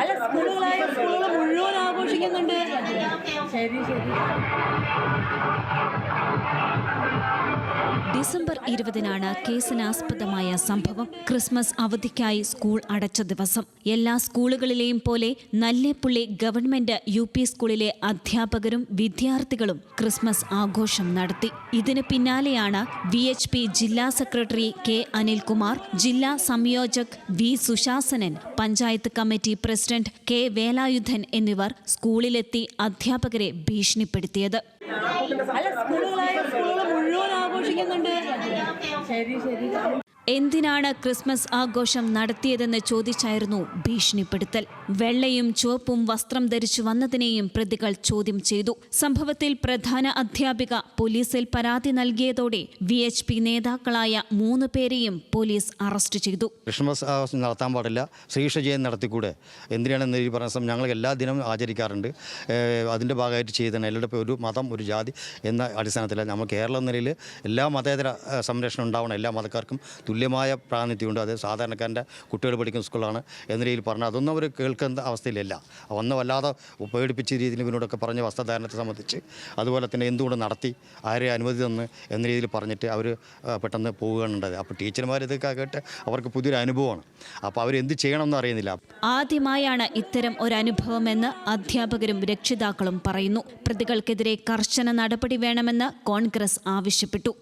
അല്ല സ്കൂളുകളായ സ്കൂളുകൾ മുഴുവൻ ആഘോഷിക്കുന്നുണ്ട്. ശരി. ശരി. ഡിസംബർ ഇരുപതിനാണ് കേസിനാസ്പദമായ സംഭവം. ക്രിസ്മസ് അവധിക്കായി സ്കൂൾ അടച്ച ദിവസം. എല്ലാ സ്കൂളുകളിലെയും പോലെ നല്ലേപ്പുള്ളി ഗവൺമെന്റ് യു പി സ്കൂളിലെ അധ്യാപകരും വിദ്യാർത്ഥികളും ക്രിസ്മസ് ആഘോഷം നടത്തി. ഇതിന് പിന്നാലെയാണ് വി എച്ച് പി ജില്ലാ സെക്രട്ടറി കെ അനിൽകുമാർ ജില്ലാ സംയോജക് V Sushasanan panchayat committee president K Velayudhan എന്നിവർ സ്കൂളിലെത്തി അധ്യാപകരെ ഭീഷണിപ്പെടുത്തിയത്. അല്ല സ്കൂളുകളായ ആഘോഷിക്കുന്നുണ്ട് ശരി ശരി എന്തിനാണ് ക്രിസ്മസ് ആഘോഷം നടത്തിയതെന്ന് ചോദിച്ചായിരുന്നു ഭീഷണിപ്പെടുത്തൽ. വെള്ളയും ചുവപ്പും വസ്ത്രം ധരിച്ചു വന്നതിനെയും പ്രതികൾ ചോദ്യം ചെയ്തു. സംഭവത്തിൽ പ്രധാന അധ്യാപിക പോലീസിൽ പരാതി നൽകിയതോടെ വി എച്ച് പി നേതാക്കളായ മൂന്ന് പേരെയും പോലീസ് അറസ്റ്റ് ചെയ്തു. ക്രിസ്മസ് ആഘോഷം നടത്താൻ പാടില്ല. ശ്രീകൃഷ്ണ ജയൻ നടത്തിക്കൂടെ? എന്തിനാണെന്ന് പറഞ്ഞ സമയം ഞങ്ങൾ എല്ലാ ദിനവും ആചരിക്കാറുണ്ട്. അതിന്റെ ഭാഗമായിട്ട് ചെയ്തതാണ്. എല്ലാവരുടെ ഒരു മതം ഒരു ജാതി എന്ന അടിസ്ഥാനത്തിൽ നമ്മൾ കേരള നിലയിൽ എല്ലാ മതേതര സംരക്ഷണം ഉണ്ടാവണം. എല്ലാ മതക്കാർക്കും തുല്യമായ പ്രാതിനിധ്യമുണ്ട്. അത് സാധാരണക്കാരന്റെ കുട്ടികൾ പഠിക്കുന്ന സ്കൂളാണ് എന്ന രീതിയിൽ പറഞ്ഞാൽ അതൊന്നും അവർ കേൾക്കുന്ന അവസ്ഥയിലല്ല. ഒന്ന് വല്ലാതെ പേടിപ്പിച്ച രീതിയിൽ ഇവരോടൊക്കെ പറഞ്ഞ വസ്ത്രധാരണത്തെ സംബന്ധിച്ച് അതുപോലെ തന്നെ എന്തുകൊണ്ട് നടത്തി ആരെ അനുമതി തന്ന് എന്ന രീതിയിൽ പറഞ്ഞിട്ട് അവർ പെട്ടെന്ന് പോവുകയാണ് ഉണ്ടായത് അപ്പോൾ ടീച്ചർമാർ ഇതൊക്കെ കേട്ട് അവർക്ക് പുതിയൊരു അനുഭവമാണ്. അപ്പോൾ അവരെന്ത് ചെയ്യണമെന്ന് അറിയുന്നില്ല. ആദ്യമായാണ് ഇത്തരം ഒരു അനുഭവമെന്ന് അധ്യാപകരും രക്ഷിതാക്കളും പറയുന്നു. പ്രതികൾക്കെതിരെ കർശന നടപടി വേണമെന്ന് കോൺഗ്രസ് ആവശ്യപ്പെട്ടു.